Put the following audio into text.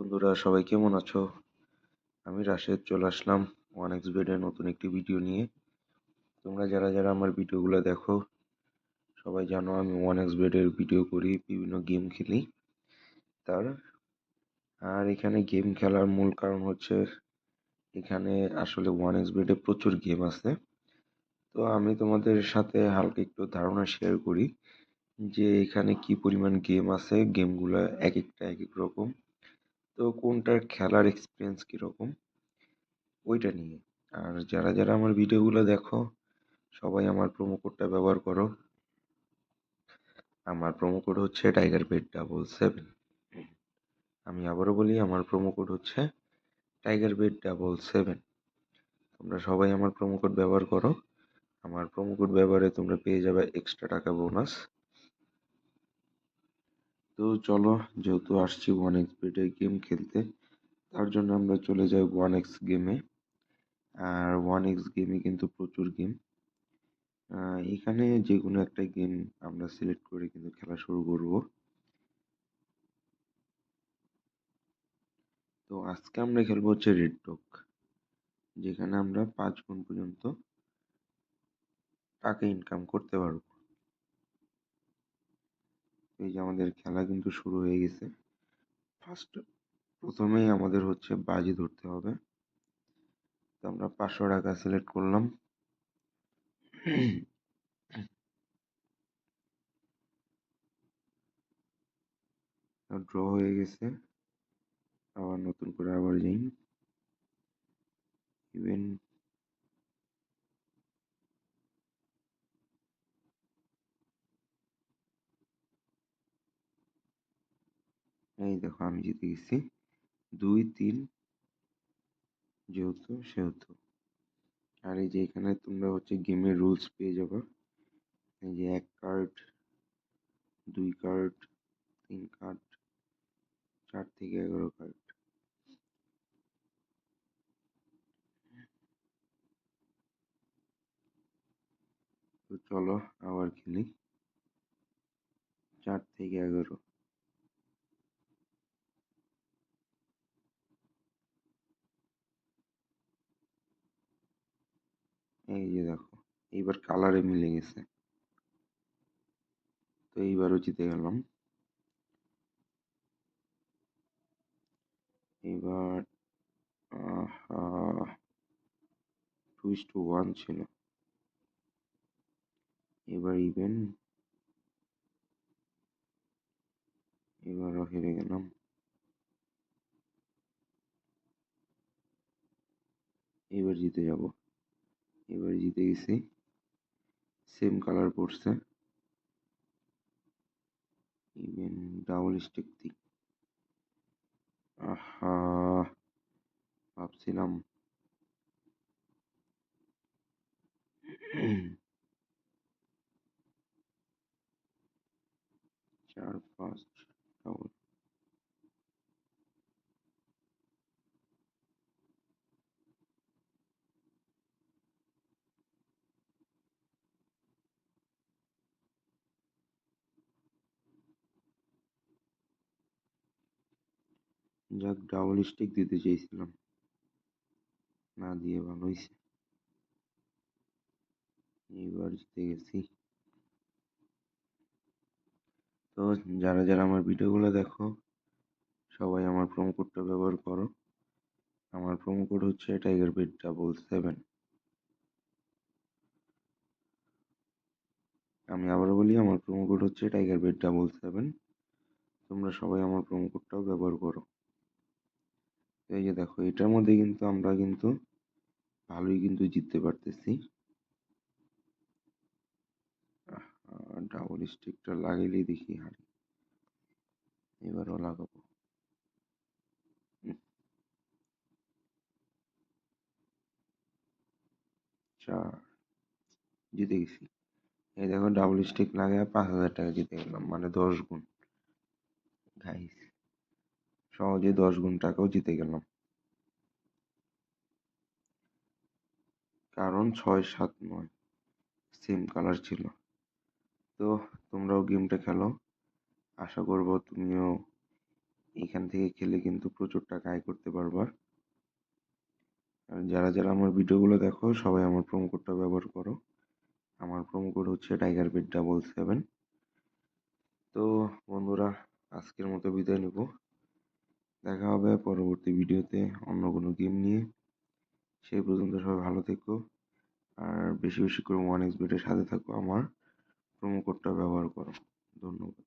বন্ধুরা, সবাই কেমন আছো? আমি রাশেদ, চলে আসলাম ওয়ান এক্স বেডের নতুন একটি ভিডিও নিয়ে। তোমরা যারা যারা আমার ভিডিওগুলো দেখো, সবাই জানো আমি ওয়ান এক্স বেডের ভিডিও করি, বিভিন্ন গেম খেলি। তার, আর এখানে গেম খেলার মূল কারণ হচ্ছে, এখানে আসলে ওয়ান এক্স বেডে প্রচুর গেম আছে। তো আমি তোমাদের সাথে হালকা একটু ধারণা শেয়ার করি যে এখানে কি পরিমাণ গেম আছে, গেমগুলো এক একটা এক এক রকম। তো কোনটার খেলার এক্সপিরিয়েন্স কীরকম? ওইটা নিয়ে। আর যারা যারা আমার ভিডিওগুলো দেখো, সবাই আমার প্রোমো কোডটা ব্যবহার করো। আমার প্রোমো কোড হচ্ছে টাইগার বেড ডাবল সেভেন আমি আবারও বলি, আমার প্রোমো কোড হচ্ছে টাইগার বেড ডাবল সেভেন তোমরা সবাই আমার প্রোমো কোড ব্যবহার করো। আমার প্রোমো কোড ব্যবহারে তোমরা পেয়ে যাবে এক্সট্রা টাকা বোনাস তো চলো, যেহেতু আসছি ওয়ান এক্স বেডে গেম খেলতে, তার জন্য আমরা চলে যাই ওয়ান এক্স গেমে আর ওয়ান এক্স গেমে কিন্তু প্রচুর গেম এখানে যে কোনো একটা গেম আমরা সিলেক্ট করে কিন্তু খেলা শুরু করব। তো আজকে আমরা খেলব হচ্ছে রেড ডক যেখানে আমরা পাঁচ গুণ পর্যন্ত টাকা ইনকাম করতে পারব। এই যে আমাদের খেলা কিন্তু শুরু হয়ে গেছে। ফার্স্ট প্রথমেই আমাদের হচ্ছে বাজি ধরতে হবে। তো আমরা পাঁচশো টাকা সিলেক্ট করলাম। ড্র হয়ে গেছে। আবার নতুন করে আবার যাই। ইভেন এই দেখো আমি জিতে গেছি। দুই, তিন যেহেতু সেহেতু আর এই যে এখানে তোমরা হচ্ছে গেমের রুলস পেয়ে যাবে। এই যে এক কার্ড দুই কার্ড তিন কার্ড চার থেকে এগারো কার্ড তো চলো আবার খেলি। চার থেকে এগারো। এই যে দেখো, এইবার কালারে মিলে গেছে। তো এইবারও জিতে গেলাম এবার টু টু ওয়ান ছিল। এবার ইভেন এবারও হেরে গেলাম এবার জিতে যাব। এবার জিতে গেছি। সেম কালার পড়ছে। ইভেন ডাবল স্টিক দিই আহা, ভাবছিলাম। চার, পাঁচ ডাবল যাক ডাবল স্টিক দিতে চেয়েছিলাম। না দিয়ে ভালো হয়েছে। এইবার জিতে গেছি। তো যারা যারা আমার ভিডিওগুলো দেখো, সবাই আমার প্রোমো কোডটা ব্যবহার করো। আমার প্রোমো কোড হচ্ছে টাইগার বেড ডাবল সেভেন আমি আবারও বলি, আমার প্রোমো কোড হচ্ছে টাইগার বেড ডাবল সেভেন তোমরা সবাই আমার প্রোমো কোডটাও ব্যবহার করো। এই যে দেখো, এটার মধ্যে কিন্তু আমরা কিন্তু ভালোই কিন্তু জিততে পারতেছি। ডাবল স্টিকটা লাগাইলেই দেখি হারি এবারও লাগাবো। জিতে গেছি। এই দেখো ডাবল স্টিক লাগায় পাঁচ হাজার টাকা জিতে গেলাম মানে দশ গুণ। গাইস। সহজে দশ গুণ টাকাও জিতে গেলাম। কারণ ছয় সাত নয় সেম কালার ছিল। তো তোমরাও গেমটা খেলো। আশা করব তুমিও এখান থেকে খেলে কিন্তু প্রচুর টাকা আয় করতে পারবা। আর যারা যারা আমার ভিডিওগুলো দেখো, সবাই আমার প্রোমো কোডটা ব্যবহার করো। আমার প্রোমো কোড হচ্ছে টাইগার বিট ডাবল সেভেন তো বন্ধুরা, আজকের মতো বিদায় নেব। দেখা হবে পরবর্তী ভিডিওতে অন্য কোনো গেম নিয়ে। সেই পর্যন্ত সবাই ভালো থেকো। আর বেশি বেশি করে ওয়ান এক্স বেটের সাথে থাকো। আমার প্রোমো কোডটা ব্যবহার করো। ধন্যবাদ।